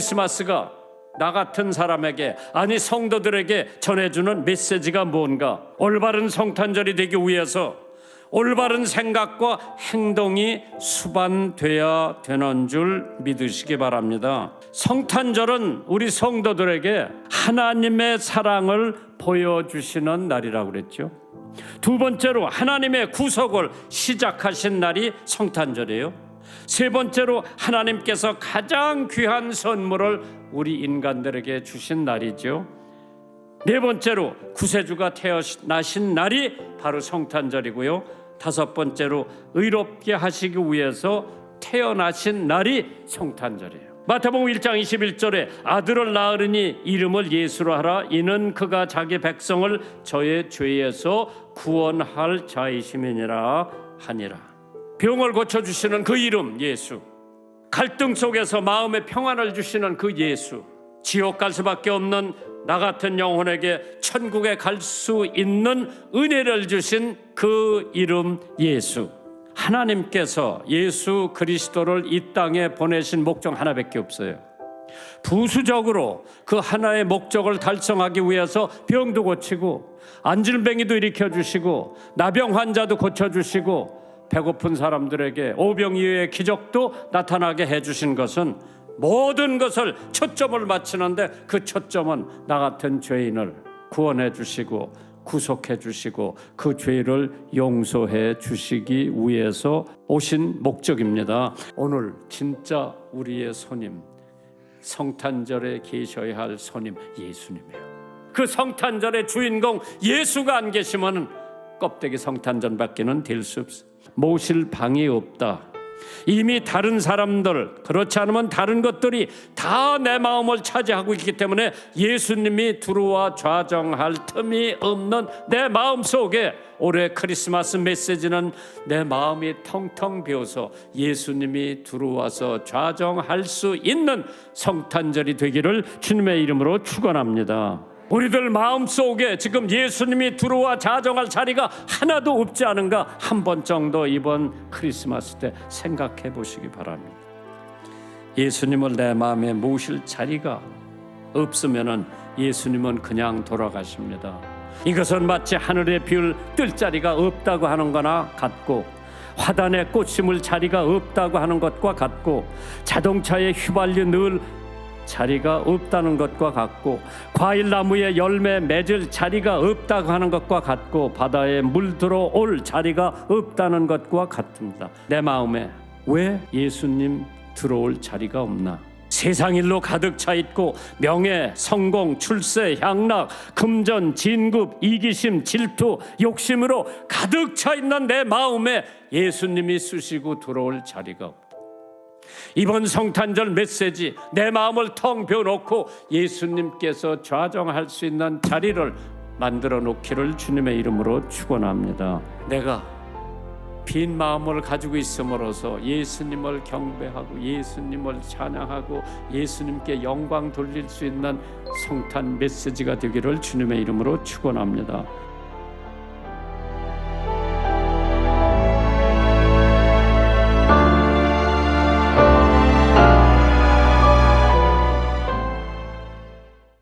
크리스마스가 나 같은 사람에게 아니 성도들에게 전해주는 메시지가 뭔가 올바른 성탄절이 되기 위해서 올바른 생각과 행동이 수반돼야 되는 줄 믿으시기 바랍니다. 성탄절은 우리 성도들에게 하나님의 사랑을 보여주시는 날이라고 그랬죠. 두 번째로 하나님의 구속을 시작하신 날이 성탄절이에요. 세 번째로 하나님께서 가장 귀한 선물을 우리 인간들에게 주신 날이죠. 네 번째로 구세주가 태어나신 날이 바로 성탄절이고요. 다섯 번째로 의롭게 하시기 위해서 태어나신 날이 성탄절이에요. 마태복음 1장 21절에 아들을 낳으리니 이름을 예수로 하라 이는 그가 자기 백성을 저의 죄에서 구원할 자이심이니라 하니라. 병을 고쳐 주시는 그 이름 예수. 갈등 속에서 마음의 평안을 주시는 그 예수. 지옥 갈 수밖에 없는 나 같은 영혼에게 천국에 갈 수 있는 은혜를 주신 그 이름 예수. 하나님께서 예수 그리스도를 이 땅에 보내신 목적 하나밖에 없어요. 부수적으로 그 하나의 목적을 달성하기 위해서 병도 고치고 안질뱅이도 일으켜 주시고 나병 환자도 고쳐 주시고 배고픈 사람들에게 오병이어의 기적도 나타나게 해 주신 것은 모든 것을 초점을 맞추는데 그 초점은 나 같은 죄인을 구원해 주시고 구속해 주시고 그 죄를 용서해 주시기 위해서 오신 목적입니다. 오늘 진짜 우리의 손님 성탄절에 계셔야 할 손님 예수님이에요. 그 성탄절의 주인공 예수가 안 계시면 껍데기 성탄전밖에는 될 수 없어. 모실 방이 없다. 이미 다른 사람들 그렇지 않으면 다른 것들이 다 내 마음을 차지하고 있기 때문에 예수님이 들어와 좌정할 틈이 없는 내 마음 속에 올해 크리스마스 메시지는 내 마음이 텅텅 비어서 예수님이 들어와서 좌정할 수 있는 성탄절이 되기를 주님의 이름으로 축원합니다. 우리들 마음 속에 지금 예수님이 들어와 자정할 자리가 하나도 없지 않은가 한 번 정도 이번 크리스마스 때 생각해 보시기 바랍니다. 예수님을 내 마음에 모실 자리가 없으면은 예수님은 그냥 돌아가십니다. 이것은 마치 하늘에 비울 뜰 자리가 없다고 하는 거나 같고 화단에 꽃 심을 자리가 없다고 하는 것과 같고 자동차에 휘발유 넣을 자리가 없다는 것과 같고 과일 나무에 열매 맺을 자리가 없다고 하는 것과 같고 바다에 물 들어올 자리가 없다는 것과 같습니다. 내 마음에 왜 예수님 들어올 자리가 없나? 세상 일로 가득 차 있고 명예, 성공, 출세, 향락, 금전, 진급, 이기심, 질투, 욕심으로 가득 차 있는 내 마음에 예수님이 쓰시고 들어올 자리가 없다. 이번 성탄절 메시지 내 마음을 텅 비워놓고 예수님께서 좌정할 수 있는 자리를 만들어 놓기를 주님의 이름으로 축원합니다. 내가 빈 마음을 가지고 있음으로써 예수님을 경배하고 예수님을 찬양하고 예수님께 영광 돌릴 수 있는 성탄 메시지가 되기를 주님의 이름으로 축원합니다.